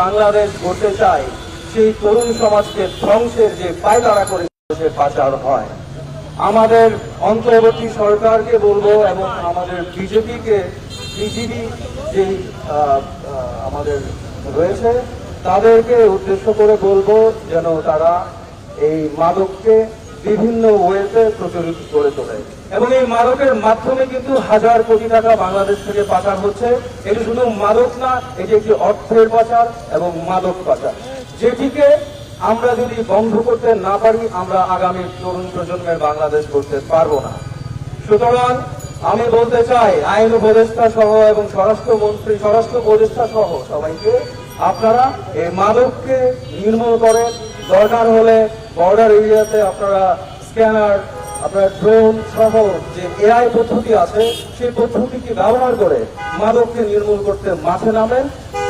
বাংলাদেশ করতে চায়, সেই তরুণ সমাজকে ধ্বংসের যে পায়তারা করে সে পাচার হয়। আমাদের অন্তর্বর্তী সরকারকে বলব এবং আমাদের বিজেপিকে, বিজেপি যে আমাদের রয়েছে, তাদেরকে উদ্দেশ্য করে বলব যেন তারা এই মাদককে বিভিন্ন ওয়েতে প্রচলিত করে তোলে। এবং এই মাদকের মাধ্যমে কিন্তু হাজার কোটি টাকা বাংলাদেশ থেকে পাচার হচ্ছে। এটি শুধু মাদক না, এটি একটি অর্থের পাচার এবং মাদক পাচার। যেটিকে আমরা যদি বন্ধ করতে না পারি, আমরা আগামী তরুণ প্রজন্মের বাংলাদেশ করতে পারব না। সুতরাং আমি বলতে চাই, আইন উপদেষ্টা সহ এবং স্বরাষ্ট্রমন্ত্রী স্বরাষ্ট্র উপদেষ্টা সহ সবাইকে, আপনারা এই মাদককে নির্মূল করেন দরকার হলে বর্ডার এরিয়াতে আপনারা স্ক্যানার আপনার ড্রোন সহ যে এআই পদ্ধতি আছে, সেই পদ্ধতিকে ব্যবহার করে মাদককে নির্মূল করতে মাঠে নামেন।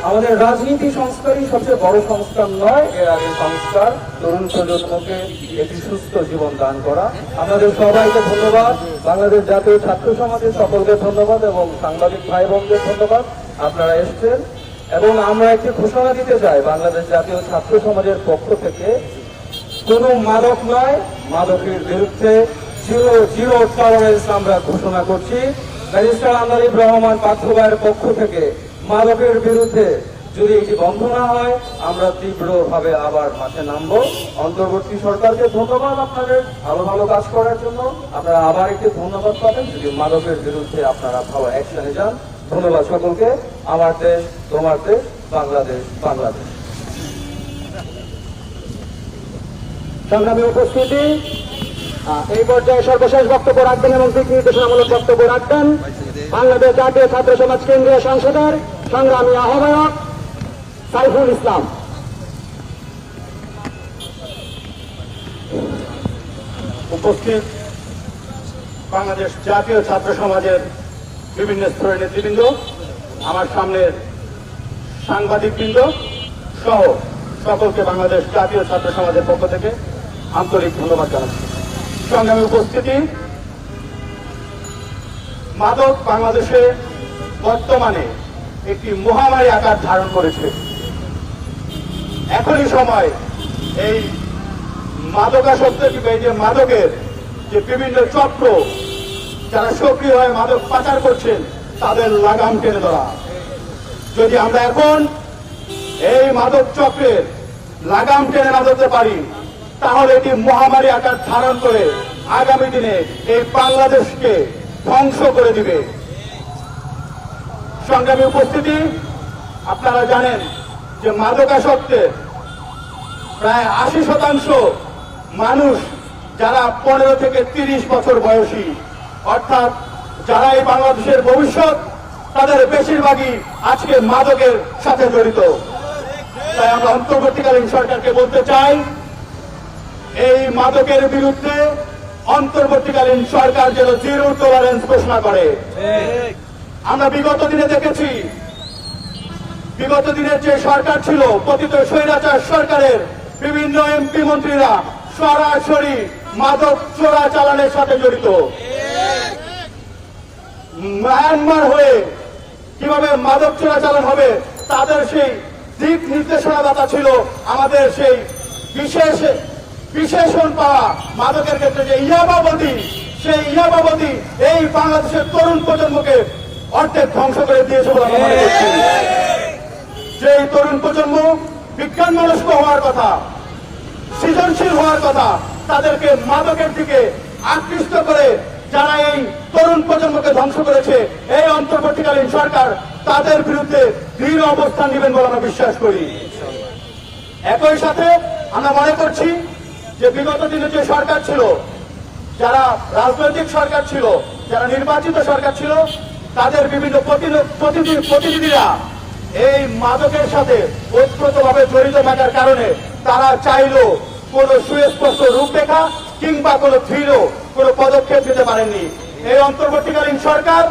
আমাদের রাজনীতি সংস্কারই সবচেয়ে বড় সংস্কার নয়, এর আগে সংস্কার। তরুণ প্রজন্মকে একটি সুস্থ জীবন দান করা। আপনাদের সবাইকে ধন্যবাদ। বাংলাদেশ জাতীয় ছাত্র সমাজের সকলকে ধন্যবাদ এবং সাংবাদিক ভাই বোনদের ধন্যবাদ। আপনারা এসছেন। এবং আমরা একটি ঘোষণা দিতে চাই, বাংলাদেশ জাতীয় ছাত্র সমাজের পক্ষ থেকে। কোনো মাদক নয়, মাদকের বিরুদ্ধে জিরো জিরো টলারেন্স আমরা ঘোষণা করছি। ব্যারিস্টার আন্দালিব রহমান পার্থ পক্ষ থেকে মাদকের বিরুদ্ধে যদি এটি বন্ধ না হয়, আমরা তীব্রভাবে আবার মাঠে নামবো। অন্তর্বর্তী সরকারকে ধন্যবাদ আপনাদের ভালো ভালো কাজ করার জন্য। আপনারা আবার একটি ধন্যবাদ পাবেন যদি মাদকের বিরুদ্ধে আপনারা ভালো অ্যাকশনে যান। ধন্যবাদ সকলকে। আমার দেশ, তোমার দেশ, বাংলাদেশ বাংলাদেশ। সংগ্রামী উপস্থিতি এই পর্যায়ে সর্বশেষ বক্তব্য রাখবেন এবং দিক নির্দেশনামূলক বক্তব্য রাখবেন। বাংলাদেশ জাতীয় ছাত্র সমাজ কেন্দ্রীয় সংসদের সংগ্রামী আহ্বায়ক সাইফুল ইসলাম। উপস্থিত বাংলাদেশ জাতীয় ছাত্র সমাজের বিভিন্ন স্তরের নেতৃবৃন্দ, আমার সামনের সাংবাদিকবৃন্দ সহ সকলকে বাংলাদেশ জাতীয় ছাত্র সমাজের পক্ষ থেকে আন্তরিক ধন্যবাদ জানাচ্ছি। সংগ্রামী উপস্থিতি মাদক বাংলাদেশে বর্তমানে একটি মহামারী আকার ধারণ করেছে। এখনই সময় এই মাদকাসক্ত এই যে মাদকের যে বিভিন্ন চক্র যারা সক্রিয় হয়ে মাদক পাচার করছেন, তাদের লাগাম টেনে ধরা। যদি আমরা এখন এই মাদক চক্রের লাগাম টেনে না ধরতে পারি, তাহলে এটি মহামারী আকার ধারণ করে আগামী দিনে এই বাংলাদেশকে ধ্বংস করে দিবে। সংগ্রামী উপস্থিতি, আপনারা জানেন যে মাদকাসক্তের প্রায় আশি শতাংশ মানুষ, যারা পনেরো থেকে তিরিশ বছর বয়সী অর্থাৎ যারা এই বাংলাদেশের ভবিষ্যৎ, তাদের বেশিরভাগই আজকে মাদকের সাথে জড়িত। তাই আমরা অন্তর্বর্তীকালীন সরকারকে বলতে চাই, এই মাদকের বিরুদ্ধে অন্তর্বর্তীকালীন সরকার যেন জিরো টলারেন্স ঘোষণা করে। আমরা বিগত দিনে দেখেছি, বিগত দিনের যে সরকার ছিল, পতিত স্বৈরাচার সরকারের বিভিন্ন এমপি মন্ত্রীরা সরাসরি মাদক চোরা চালানের সাথে জড়িত। মায়ানমার হয়ে কীভাবে মাদক চোরাচালান হবে, তাদের সেই দিক নির্দেশনাদাতা ছিল আমাদের সেই বিশেষ বিশেষণ পাওয়া মাদকের ক্ষেত্রে যে ইয়াবাবতী সেই ইয়াবাবতী এই বাংলাদেশের তরুণ প্রজন্মকে অর্ধেক ধ্বংস করে দিয়েছে বলে আমরা যে এই তরুণ প্রজন্ম বিজ্ঞান মনস্ক হওয়ার কথা, সৃজনশীল হওয়ার কথা, তাদেরকে মাদকের দিকে আকৃষ্ট করে যারা এই তরুণ প্রজন্মকে ধ্বংস করেছে। এই অন্তর্বর্তীকালীন সরকার তাদের বিরুদ্ধে দৃঢ় অবস্থান নেবেন বলে আমরা বিশ্বাস করি। একই সাথে আমরা মনে করছি যে বিগত দিনে যে সরকার ছিল, যারা রাজনৈতিক সরকার ছিল, যারা নির্বাচিত সরকার ছিল, তাদের বিভিন্ন প্রতিনি- প্রতিনিধিরা এই মাদকের সাথে ওতপ্রোতভাবে জড়িত থাকার কারণে তারা চাইলো কোন সুস্পষ্ট রূপরেখা কিংবা কোন দৃঢ় কোন পদক্ষেপ নিতে পারেননি। এই অন্তর্বর্তীকালীন সরকার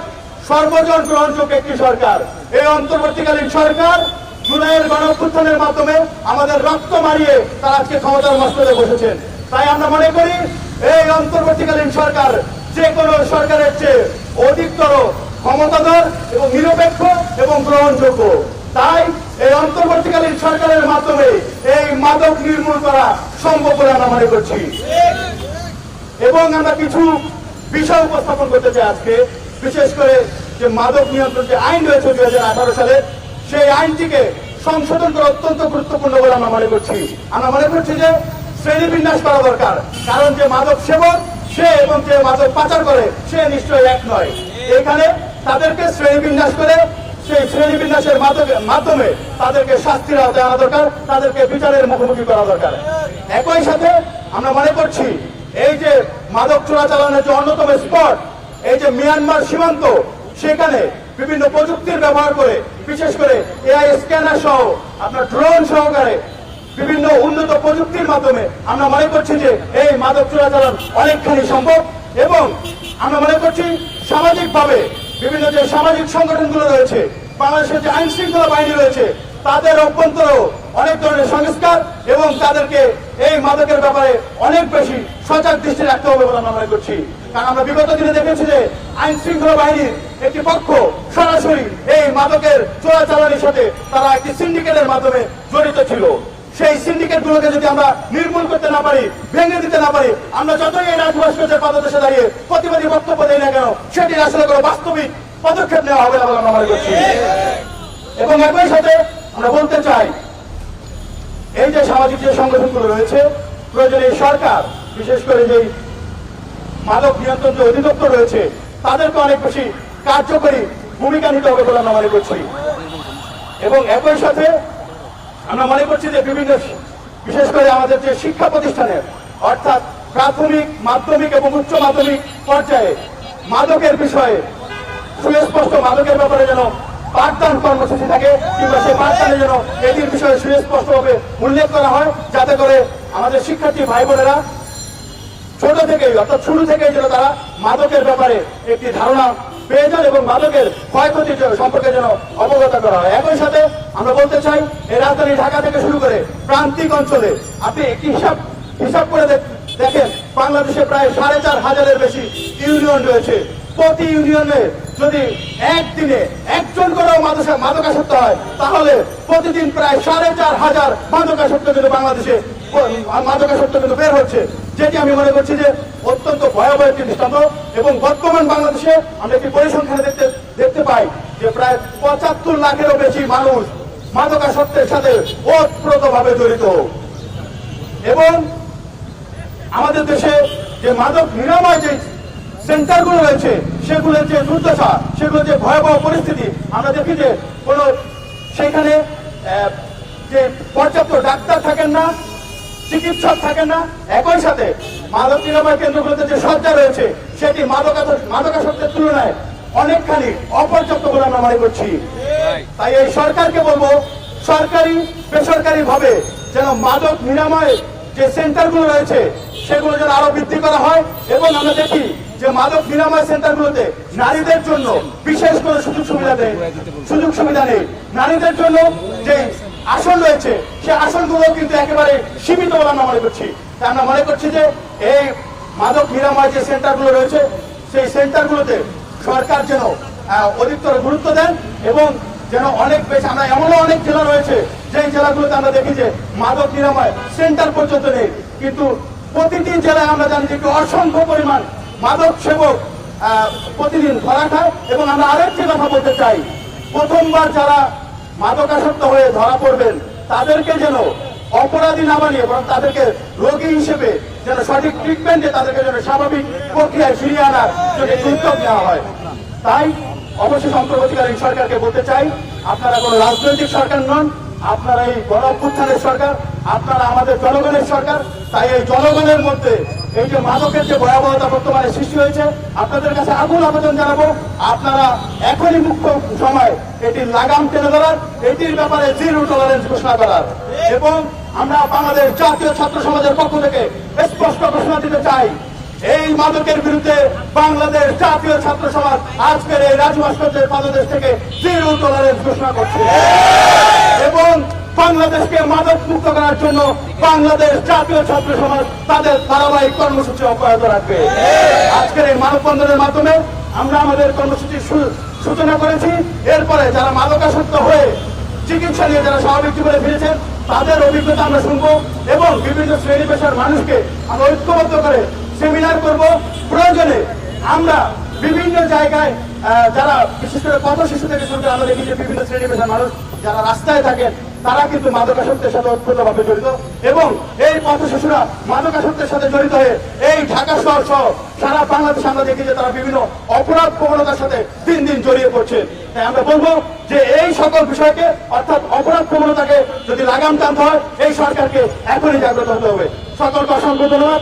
সর্বজন গ্রহণযোগ্য একটি সরকার। এই অন্তর্বর্তীকালীন সরকার জুলাইয়ের গণঅভ্যুত্থানের মাধ্যমে আমাদের রক্ত মারিয়ে তারা আজকে ক্ষমতার মস্তরে বসেছেন। তাই আমরা মনে করি, এই অন্তর্বর্তীকালীন সরকার যে কোনো সরকারের চেয়ে অধিকতর ক্ষমতাধর এবং নিরপেক্ষ এবং গ্রহণযোগ্য। তাই এই অন্তর্বর্তীকালীন সরকারের মাধ্যমে এই মাদক নির্মূল করা সম্ভব বলে আমরা মনে করছি। এবং আমরা কিছু বিষয় উপস্থাপন করতে চাই আজকে, বিশেষ করে যে মাদক নিয়ন্ত্রণ যে আইন রয়েছে দুই হাজার আঠারো সালে, সেই আইনটিকে সংশোধন করা অত্যন্ত গুরুত্বপূর্ণ বলে আমরা মনে করছি। আমরা মনে করছি যে শ্রেণি বিন্যাস করা দরকার, কারণ যে মাদক সেবক, সে এবং যে মাদক পাচার করে, সে নিশ্চয়ই এক নয়। এখানে তাদেরকে শ্রেণি বিন্যাস করে, সেই শ্রেণি বিন্যাসের মাধ্যমে মাধ্যমে তাদেরকে শাস্তির আওতায় আনা দরকার, তাদেরকে বিচারের মুখোমুখি করা দরকার। একই সাথে আমরা মনে করছি এই যে মাদক চোরাচালানের যে অন্যতম স্পট, এই যে মিয়ানমার সীমান্ত, সেখানে বিভিন্ন প্রযুক্তির ব্যবহার করে, বিশেষ করে এআই স্ক্যানার সহ, আপনার ড্রোন সহকারে বিভিন্ন উন্নত প্রযুক্তির মাধ্যমে আমরা মনে করছি যে এই মাদক চোরাচালান অনেকখানি সম্ভব এবং আমরা মনে করছি সামাজিকভাবে বিভিন্ন যে সামাজিক সংগঠনগুলো রয়েছে, বাংলাদেশের যে আইন শৃঙ্খলা বাহিনী রয়েছে, তাদের অভ্যন্তরেও অনেক ধরনের সংস্কার এবং তাদেরকে এই মাদকের ব্যাপারে অনেক বেশি সজাগ দৃষ্টি রাখতে হবে বলে আমরা মনে করছি। কারণ আমরা বিগত দিনে দেখেছি যে আইন শৃঙ্খলা বাহিনীর একটি পক্ষ সরাসরি এই মাদকের চোরাচালানির সাথে তারা একটি সিন্ডিকেটের মাধ্যমে জড়িত ছিল। সেই সিন্ডিকেট গুলোকে যদি আমরা নির্মূল করতে না পারি ভেঙে দিতে না পারি আমরা যতই এই রাজভাস্কর্যের পাদদেশে দাঁড়িয়ে প্রতিবাদী বক্তব্য দিই না কেন সেটির আসলে কোনো বাস্তবিক পদক্ষেপ নেওয়া হবে না বলে আমরা মনে করছি। এবং একই সাথে আমরা বলতে চাই এই যে সামাজিক যে সংগঠনগুলো রয়েছে, প্রয়োজনে সরকার, বিশেষ করে যে মাদক নিয়ন্ত্রণ যে অধিদপ্তর রয়েছে, তাদেরকে অনেক বেশি কার্যকরী ভূমিকা নিতে হবে বলে আমরা মনে করছি। এবং একই সাথে আমরা মনে করছি যে বিভিন্ন বিশেষ করে আমাদের যে শিক্ষা প্রতিষ্ঠানের, অর্থাৎ প্রাথমিক, মাধ্যমিক এবং উচ্চ মাধ্যমিক পর্যায়ে মাদকের বিষয়ে সুস্পষ্ট মাদকের ব্যাপারে যেন পাঠদান কর্মসূচি থাকে, কিংবা সেই পাঠদানে যেন এটির বিষয়ে সুস্পষ্টভাবে উল্লেখ করা হয়, যাতে করে আমাদের শিক্ষার্থী ভাই বোনেরা ছোট থেকেই, অর্থাৎ শুরু থেকেই যেন তারা মাদকের ব্যাপারে একটি ধারণা পেয়ে যান এবং মাদকের ক্ষয়ক্ষতি সম্পর্কে যেন অবগত করা হয়। একই সাথে আমরা বলতে চাই, এই রাজধানী ঢাকা থেকে শুরু করে প্রান্তিক অঞ্চলে আপনি একটি হিসাব হিসাব করে দেখেন, বাংলাদেশে প্রায় সাড়ে চার হাজারের বেশি ইউনিয়ন রয়েছে। প্রতি ইউনিয়নে যদি একদিনে একজন করেও মাদকা মাদকাসক্ত হয়, তাহলে প্রতিদিন প্রায় সাড়ে চার হাজার মাদকাসক্ত কিন্তু বাংলাদেশে মাদকাসক্ত কিন্তু বের হচ্ছে। যেটি আমি মনে করছি যে অত্যন্ত ভয়াবহ একটি দৃষ্টান্ত এবং বর্তমান বাংলাদেশে আমরা একটি পরিসংখ্যানে দেখতে দেখতে পাই যে প্রায় পঁচাত্তর লাখেরও বেশি মানুষ মাদকাসক্তের সাথে ওতপ্রোত ভাবে জড়িত। এবং আমাদের দেশে যে মাদক নিরাময় যে সেন্টারগুলো রয়েছে সেগুলোর যে দুর্দশা সেগুলো যে ভয়াবহ পরিস্থিতি। আমরা দেখি যে কোনো সেখানে যে পর্যাপ্ত ডাক্তার থাকেন না চিকিৎসক থাকেন না একই সাথে মাদক নিরাময় কেন্দ্রগুলোতে যে সজ্জা রয়েছে সেটি মাদক মাদকাসক্তের তুলনায় অনেকখানি অপর্যাপ্ত বলে আমরা মনে করছি। তাই এই সরকারকে বলব সরকারি বেসরকারি ভাবে যেন মাদক নিরাময় যে সেন্টারগুলো রয়েছে সেগুলো যেন আরও বৃদ্ধি করা হয় এবং আমরা দেখি যে মাদক নিরাময় সেন্টারগুলোতে নারীদের জন্য বিশেষ করে সুযোগ সুবিধা দেয়। সুযোগ সুবিধা নেই। নারীদের জন্য যে আসন রয়েছে, সে আসনগুলো কিন্তু একেবারে সীমিত বলে আমরা মনে করছি। তাই আমরা মনে করছি যে এই মাদক নিরাময় যে সেন্টারগুলো রয়েছে, সেই সেন্টারগুলোতে সরকার যেন অধিকতর গুরুত্ব দেন এবং যেন অনেক বেশি, আমরা এমনও অনেক জেলা রয়েছে, যেই জেলাগুলোতে আমরা দেখি যে মাদক নিরাময় সেন্টার পর্যন্ত নেই। কিন্তু প্রতিটি জেলায় আমরা জানি যে অসংখ্য পরিমাণ মাদক সেবক প্রতিদিন ধরা খায় এবং আমরা আরেকটি কথা বলতে চাই, প্রথমবার যারা মাদকাসক্ত হয়ে ধরা পড়বেন, তাদেরকে যেন অপরাধী না বানিয়ে, বরং তাদেরকে রোগী হিসেবে যেন সঠিক ট্রিটমেন্টে তাদেরকে যেন স্বাভাবিক প্রক্রিয়ায় ফিরিয়ে আনার জন্য উদ্যোগ নেওয়া হয়। তাই অবশ্যই অন্তর্বর্তীকালীন সরকারকে বলতে চাই, আপনারা কোনো রাজনৈতিক সরকার নন, আপনারা এই গণ সরকার, আপনারা আমাদের জনগণের সরকার, তাই এই জনগণের মধ্যে এই যে মাদকের যে ভয়াবহতা বর্তমানে সৃষ্টি হয়েছে, আপনাদের কাছে আগুন আবেদন জানাব, আপনারা এখনই মুখ্য সময় এটির লাগাম টেনে ধরার, এটির ব্যাপারে জিরো টলারেন্স ঘোষণা করার। এবং আমরা বাংলাদেশ জাতীয় ছাত্র সমাজের পক্ষ থেকে স্পষ্ট ঘোষণা দিতে চাই, এই মাদকের বিরুদ্ধে বাংলাদেশ জাতীয় ছাত্র সমাজ আজকের এই রাজু ভাস্কর্যের পাদদেশ থেকে জিরো টলারেন্স ঘোষণা করছে। এবং বাংলাদেশকে মাদক মুক্ত করার জন্য বাংলাদেশ জাতীয় ছাত্র সমাজ তাদের ধারাবাহিক কর্মসূচি অব্যাহত রাখবে। আজকের এই মানববন্ধনের মাধ্যমে আমরা আমাদের কর্মসূচির সূচনা করেছি। এরপরে যারা মাদকাসক্ত হয়ে চিকিৎসা নিয়ে যারা স্বাভাবিক জীবনে ফিরেছেন, তাদের অভিজ্ঞতা আমরা শুনব এবং বিভিন্ন শ্রেণি পেশার মানুষকে আমরা ঐক্যবদ্ধ করে সেমিনার করব। প্রয়োজনে আমরা বিভিন্ন জায়গায় যারা বিশেষ করে পথ শিশু থেকে শুরু করে যে বিভিন্ন শ্রেণি পেশার মানুষ, যারা রাস্তায় থাকেন তারা কিন্তু মাদকাসক্তের সাথে ওতপ্রোতভাবে জড়িত এবং এই পথ শিশুরা মাদকাসক্তের সাথে জড়িত হয়ে এই ঢাকা শহর সহ সারা বাংলাদেশ আমরা দেখি যে তারা বিভিন্ন অপরাধ প্রবণতার সাথে দিন দিন জড়িয়ে পড়ছে। তাই আমরা বলব যে এই সকল বিষয়কে, অর্থাৎ অপরাধ প্রবণতাকে যদি লাগাম টানতে হয়, এই সরকারকে এখনই জাগ্রত হতে হবে। সকলকে অসংখ্য ধন্যবাদ।